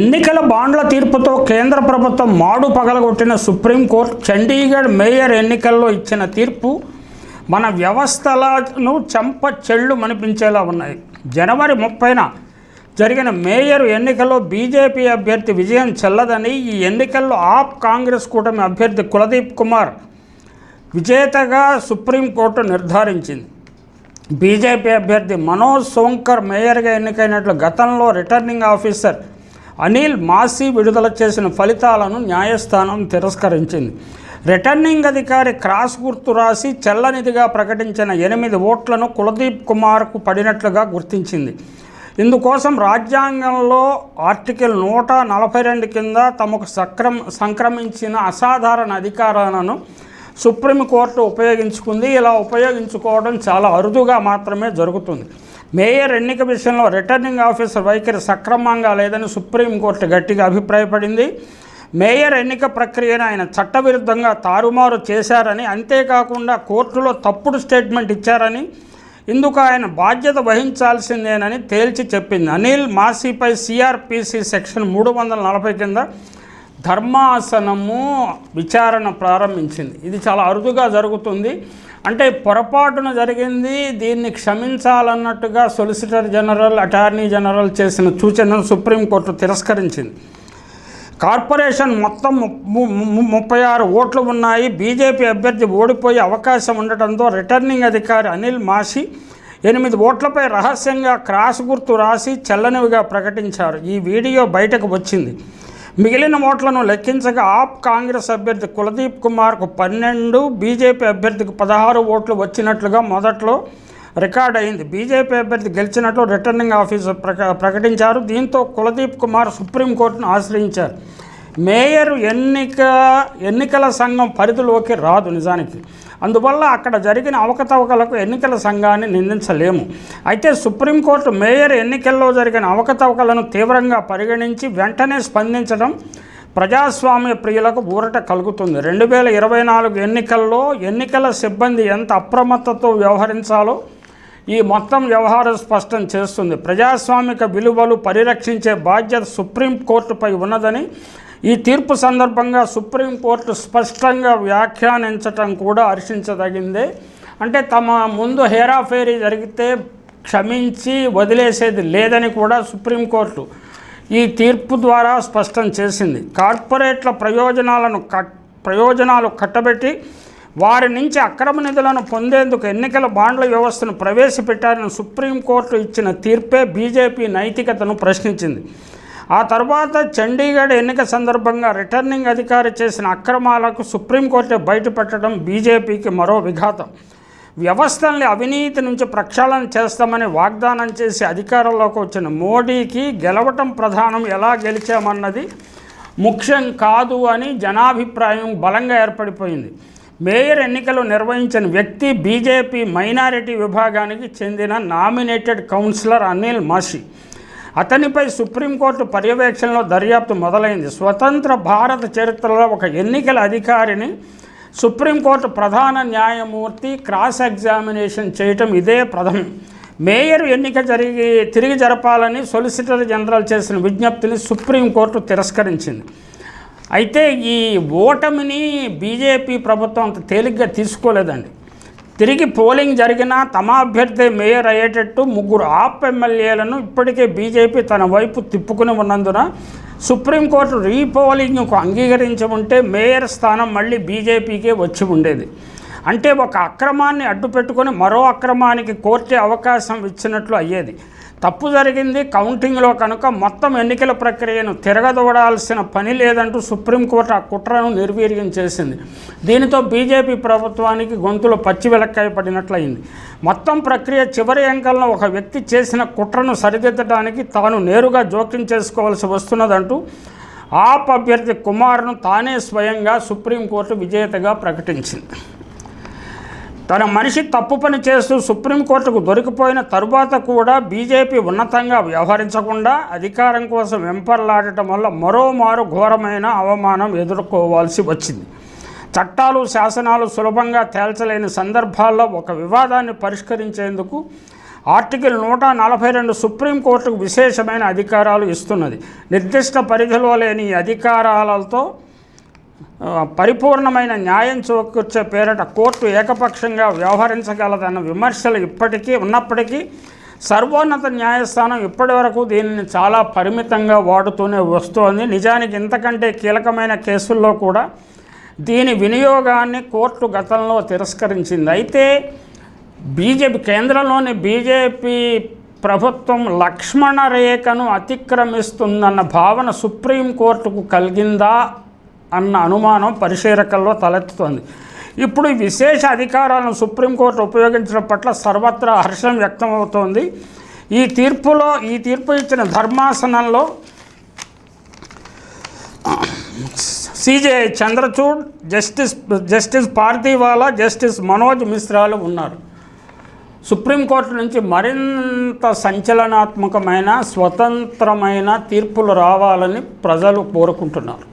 ఎన్నికల బాండ్ల తీర్పుతో కేంద్ర ప్రభుత్వం మాడు పగలగొట్టిన సుప్రీంకోర్టు చండీగఢ్ మేయర్ ఎన్నికల్లో ఇచ్చిన తీర్పు మన వ్యవస్థలను చెంప చెళ్ళు మనిపించేలా ఉన్నాయి. జనవరి ముప్పైన జరిగిన మేయర్ ఎన్నికల్లో బీజేపీ అభ్యర్థి విజయం చెల్లదని ఈ ఎన్నికల్లో ఆప్ కాంగ్రెస్ కూటమి అభ్యర్థి కులదీప్ కుమార్ విజేతగా సుప్రీంకోర్టు నిర్ధారించింది. బీజేపీ అభ్యర్థి మనోజ్ సోంకర్ మేయర్గా ఎన్నికైనట్లు గతంలో రిటర్నింగ్ ఆఫీసర్ అనిల్ మాసీ విడుదల చేసిన ఫలితాలను న్యాయస్థానం తిరస్కరించింది. రిటర్నింగ్ అధికారి క్రాస్ గుర్తు రాసి చెల్లనిదిగా ప్రకటించిన ఎనిమిది ఓట్లను కులదీప్ కుమార్కు పడినట్లుగా గుర్తించింది. ఇందుకోసం రాజ్యాంగంలో ఆర్టికల్ నూట నలభై రెండు కింద తమకు సక్రమ సంక్రమించిన అసాధారణ అధికారాలను సుప్రీంకోర్టు ఉపయోగించుకుంది. ఇలా ఉపయోగించుకోవడం చాలా అరుదుగా మాత్రమే జరుగుతుంది. మేయర్ ఎన్నిక విషయంలో రిటర్నింగ్ ఆఫీసర్ వైఖరి సక్రమంగా లేదని సుప్రీంకోర్టు గట్టిగా అభిప్రాయపడింది. మేయర్ ఎన్నిక ప్రక్రియను ఆయన చట్టవిరుద్ధంగా తారుమారు చేశారని అంతేకాకుండా కోర్టులో తప్పుడు స్టేట్మెంట్ ఇచ్చారని ఇందుకు ఆయన బాధ్యత వహించాల్సిందేనని తేల్చి చెప్పింది. అనిల్ మాసీపై సిఆర్పిసి సెక్షన్ మూడు వందల నలభై కింద ధర్మాసనము విచారణ ప్రారంభించింది. ఇది చాలా అరుదుగా జరుగుతుంది. అంటే పొరపాటున జరిగింది దీన్ని క్షమించాలన్నట్టుగా సొలిసిటర్ జనరల్ అటార్నీ జనరల్ చేసిన సూచనను సుప్రీంకోర్టు తిరస్కరించింది. కార్పొరేషన్ మొత్తం ము- ము- ముప్పై ఆరు ఓట్లు ఉన్నాయి. బీజేపీ అభ్యర్థి ఓడిపోయే అవకాశం ఉండటంతో రిటర్నింగ్ అధికారి అనిల్ మాషి ఎనిమిది ఓట్లపై రహస్యంగా క్రాస్ గుర్తు రాసి చెల్లనివిగా ప్రకటించారు. ఈ వీడియో బయటకు వచ్చింది. మిగిలిన ఓట్లను లెక్కించగా ఆప్ కాంగ్రెస్ అభ్యర్థి కులదీప్ కుమార్కు పన్నెండు బీజేపీ అభ్యర్థికి పదహారు ఓట్లు వచ్చినట్లుగా మొదట్లో రికార్డ్ అయింది. బీజేపీ అభ్యర్థి గెలిచినట్లు రిటర్నింగ్ ఆఫీసర్ ప్రక ప్రకటించారు. దీంతో కులదీప్ కుమార్ సుప్రీంకోర్టును ఆశ్రయించారు. మేయర్ ఎన్నిక ఎన్నికల సంఘం పరిధిలోకి రాదు నిజానికి. అందువల్ల అక్కడ జరిగిన అవకతవకలకు ఎన్నికల సంఘాన్ని నిందించలేము. అయితే సుప్రీంకోర్టు మేయర్ ఎన్నికల్లో జరిగిన అవకతవకలను తీవ్రంగా పరిగణించి వెంటనే స్పందించడం ప్రజాస్వామ్య ప్రియులకు ఊరట కలుగుతుంది. రెండు వేల ఇరవై నాలుగు ఎన్నికల్లో ఎన్నికల సిబ్బంది ఎంత అప్రమత్తతో వ్యవహరించాలో ఈ మొత్తం వ్యవహారం స్పష్టం చేస్తుంది. ప్రజాస్వామిక విలువలు పరిరక్షించే బాధ్యత సుప్రీంకోర్టుపై ఉన్నదని ఈ తీర్పు సందర్భంగా సుప్రీంకోర్టు స్పష్టంగా వ్యాఖ్యానించటం కూడా హర్షించదగిందే. అంటే తమ ముందు హేరాఫేరీ జరిగితే క్షమించి వదిలేసేది లేదని కూడా సుప్రీంకోర్టు ఈ తీర్పు ద్వారా స్పష్టం చేసింది. కార్పొరేట్ల ప్రయోజనాలను కట్ ప్రయోజనాలు కట్టబెట్టి వారి నుంచి అక్రమ నిధులను పొందేందుకు ఎన్నికల బాండ్ల వ్యవస్థను ప్రవేశపెట్టారని సుప్రీంకోర్టు ఇచ్చిన తీర్పే బీజేపీ నైతికతను ప్రశ్నించింది. ఆ తర్వాత చండీగఢ్ ఎన్నిక సందర్భంగా రిటర్నింగ్ అధికారి చేసిన అక్రమాలకు సుప్రీంకోర్టు బయటపెట్టడం బీజేపీకి మరో విఘాతం. వ్యవస్థల్ని అవినీతి నుంచి ప్రక్షాళన చేస్తామని వాగ్దానం చేసి అధికారంలోకి వచ్చిన మోడీకి గెలవటం ప్రధానం ఎలా గెలిచామన్నది ముఖ్యం కాదు అని జనాభిప్రాయం బలంగా ఏర్పడిపోయింది. మేయర్ ఎన్నికలు నిర్వహించిన వ్యక్తి బీజేపీ మైనారిటీ విభాగానికి చెందిన నామినేటెడ్ కౌన్సిలర్ అనిల్ మాషి. అతనిపై సుప్రీంకోర్టు పర్యవేక్షణలో దర్యాప్తు మొదలైంది. స్వతంత్ర భారత చరిత్రలో ఒక ఎన్నికల అధికారిని సుప్రీంకోర్టు ప్రధాన న్యాయమూర్తి క్రాస్ ఎగ్జామినేషన్ చేయటం ఇదే ప్రథమం. మేయర్ ఎన్నిక జరిగి తిరిగి జరపాలని సొలిసిటర్ జనరల్ చేసిన విజ్ఞప్తిని సుప్రీంకోర్టు తిరస్కరించింది. అయితే ఈ ఓటమిని బీజేపీ ప్రభుత్వం అంత తేలిగ్గా తీసుకోలేదండి. తిరిగి పోలింగ్ జరిగినా తమ అభ్యర్థి మేయర్ అయ్యేటట్టు ముగ్గురు ఆప్ ఎమ్మెల్యేలను ఇప్పటికే బీజేపీ తన వైపు తిప్పుకుని ఉన్నందున సుప్రీంకోర్టు రీపోలింగ్కు అంగీకరించి ఉంటే మేయర్ స్థానం మళ్ళీ బీజేపీకే వచ్చి ఉండేది. అంటే ఒక అక్రమాన్ని అడ్డుపెట్టుకొని మరో అక్రమానికి కోర్టే అవకాశం ఇచ్చినట్లు అయ్యేది. తప్పు జరిగింది కౌంటింగ్లో కనుక మొత్తం ఎన్నికల ప్రక్రియను తిరగదోడాల్సిన పని లేదంటూ సుప్రీంకోర్టు ఆ కుట్రను నిర్వీర్యం చేసింది. దీనితో బీజేపీ ప్రభుత్వానికి గొంతులో పచ్చి వెలక్కాయ పడినట్లయింది. మొత్తం ప్రక్రియ చివరి అంకల్లో ఒక వ్యక్తి చేసిన కుట్రను సరిదిద్దడానికి తాను నేరుగా జోక్యం చేసుకోవాల్సి వస్తున్నదంటూ ఆప్ అభ్యర్థి కుమార్ను తానే స్వయంగా సుప్రీంకోర్టు విజేతగా ప్రకటించింది. తన మనిషి తప్పు పని చేస్తూ సుప్రీంకోర్టుకు దొరికిపోయిన తరువాత కూడా బీజేపీ ఉన్నతంగా వ్యవహరించకుండా అధికారం కోసం వెంపర్లాడటం వల్ల మరోమారు ఘోరమైన అవమానం ఎదుర్కోవాల్సి వచ్చింది. చట్టాలు శాసనాలు సులభంగా తేల్చలేని సందర్భాల్లో ఒక వివాదాన్ని పరిష్కరించేందుకు ఆర్టికల్ నూట నలభై రెండు సుప్రీంకోర్టుకు విశేషమైన అధికారాలు ఇస్తున్నది. నిర్దిష్ట పరిధిలో లేని అధికారాలతో పరిపూర్ణమైన న్యాయం చూకొచ్చే పేరిట కోర్టు ఏకపక్షంగా వ్యవహరించగలదన్న విమర్శలు ఇప్పటికీ ఉన్నప్పటికీ సర్వోన్నత న్యాయస్థానం ఇప్పటివరకు దీనిని చాలా పరిమితంగా వాడుతూనే వస్తోంది. నిజానికి ఇంతకంటే కీలకమైన కేసుల్లో కూడా దీని వినియోగాన్ని కోర్టు గతంలో తిరస్కరించింది. అయితే బీజేపీ కేంద్రంలోని బీజేపీ ప్రభుత్వం లక్ష్మణ రేఖను అతిక్రమిస్తుందన్న భావన సుప్రీంకోర్టుకు కలిగిందా? అన్న అనుమానం పరిశీలకల్లో తలెత్తుతోంది. ఇప్పుడు విశేష అధికారాలను సుప్రీంకోర్టు ఉపయోగించడం పట్ల సర్వత్రా హర్షం వ్యక్తమవుతోంది. ఈ తీర్పులో ఈ తీర్పు ఇచ్చిన ధర్మాసనంలో CJ Chandrachud justice justice Pardiwala justice Manoj మిశ్రాలు ఉన్నారు. సుప్రీంకోర్టు నుంచి మరింత సంచలనాత్మకమైన స్వతంత్రమైన తీర్పులు రావాలని ప్రజలు కోరుకుంటున్నారు.